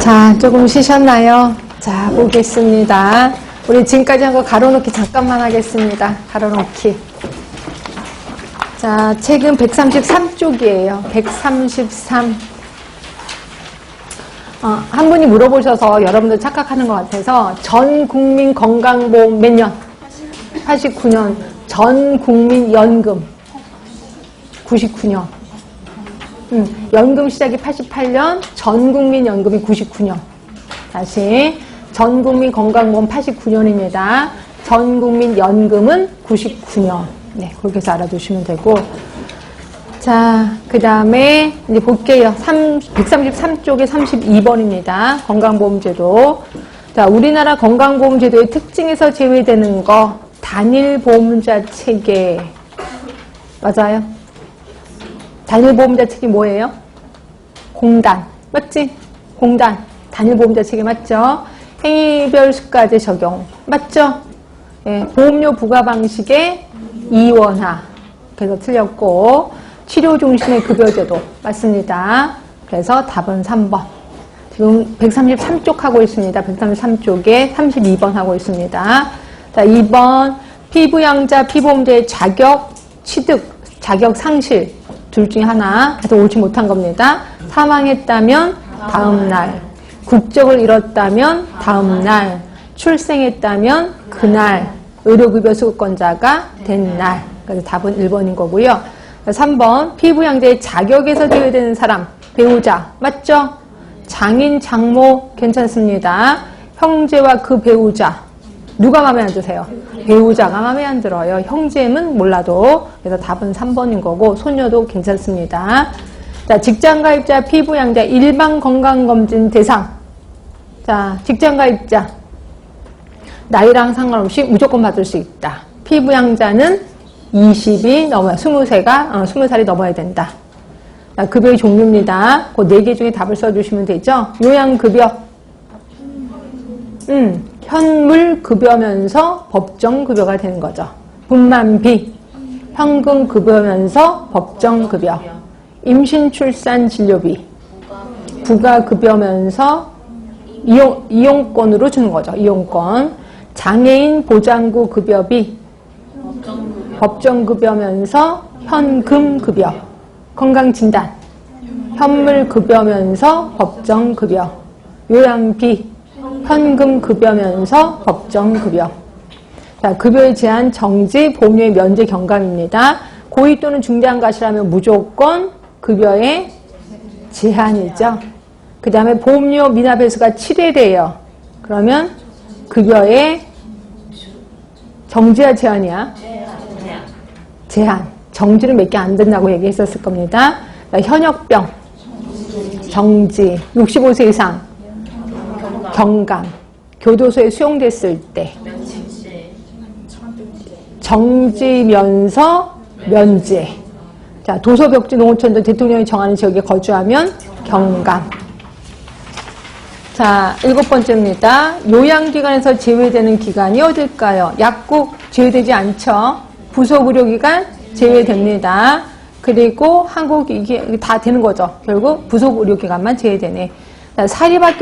자, 조금 쉬셨나요? 자, 보겠습니다. 우리 지금까지 한 거 가로놓기 잠깐만 하겠습니다. 가로놓기. 자, 책은 133쪽이에요. 133. 어, 한 분이 물어보셔서 여러분들 착각하는 것 같아서 전 국민 건강보험 몇 년? 89년. 전 국민 연금. 99년. 음, 연금 시작이 88년, 전 국민 연금이 99년. 다시 전 국민 건강보험 89년입니다. 전 국민 연금은 99년. 네, 그렇게 해서 알아두시면 되고. 자, 그 다음에 이제 볼게요. 3, 133쪽에 32번입니다. 건강보험제도. 자, 우리나라 건강보험제도의 특징에서 제외되는 거, 단일 보험자 체계. 맞아요? 단일보험자 체계 뭐예요? 공단. 맞지? 공단. 단일보험자 체계 맞죠? 행위별 수가제 적용. 맞죠? 예, 보험료 부과 방식의 이원화. 그래서 틀렸고, 치료 중심의 급여제도. 맞습니다. 그래서 답은 3번. 지금 133쪽 하고 있습니다. 133쪽에 32번 하고 있습니다. 자, 2번. 피부양자 피보험자의 자격 취득, 자격 상실. 둘 중에 하나. 그래서 옳지 못한 겁니다. 사망했다면 다음 날. 국적을 잃었다면 다음 날. 출생했다면 그날. 의료급여 수급권자가 된 날. 그래서 답은 1번인 거고요. 3번. 피부양자의 자격에서 제외되는 사람. 배우자. 맞죠? 장인, 장모 괜찮습니다. 형제와 그 배우자. 누가 마음에 안 드세요? 배우자가 마음에 안 들어요. 형제는 몰라도. 그래서 답은 3번인 거고, 소녀도 괜찮습니다. 자, 직장가입자, 피부양자, 일반 건강검진 대상. 자, 직장가입자. 나이랑 상관없이 무조건 받을 수 있다. 피부양자는 20이 넘어요. 20세가, 어, 20살이 넘어야 된다. 자, 급여의 종류입니다. 그네개 중에 답을 써주시면 되죠. 요양급여. 음, 현물 급여면서 법정 급여가 되는 거죠. 분만비. 현금 급여면서 법정 급여. 임신 출산 진료비. 부가 급여면서 이용, 이용권으로 주는 거죠. 이용권. 장애인 보장구 급여비. 법정 급여면서 현금 급여. 건강 진단. 현물 급여면서 법정 급여. 요양비. 현금 급여면서 법정 급여. 자, 급여의 제한 정지, 보험료의 면제 경감입니다. 고의 또는 중대한 과실하면 무조건 급여의 제한이죠. 그 다음에 보험료 미납 횟수가 7회래요. 그러면 급여의 정지야 제한이야? 제한. 정지는 몇 개 안 된다고 얘기했었을 겁니다. 자, 현역병, 정지, 65세 이상, 경감, 교도소에 수용됐을 때, 정지면서 면제. 자, 도서벽지 농어촌 등 대통령이 정하는 지역에 거주하면 경감. 자, 일곱 번째입니다. 요양기관에서 제외되는 기관이 어딜까요? 약국 제외되지 않죠. 부속의료기관 제외됩니다. 그리고 한국 이게 다 되는 거죠. 결국 부속의료기관만 제외되네. 자, 사립학교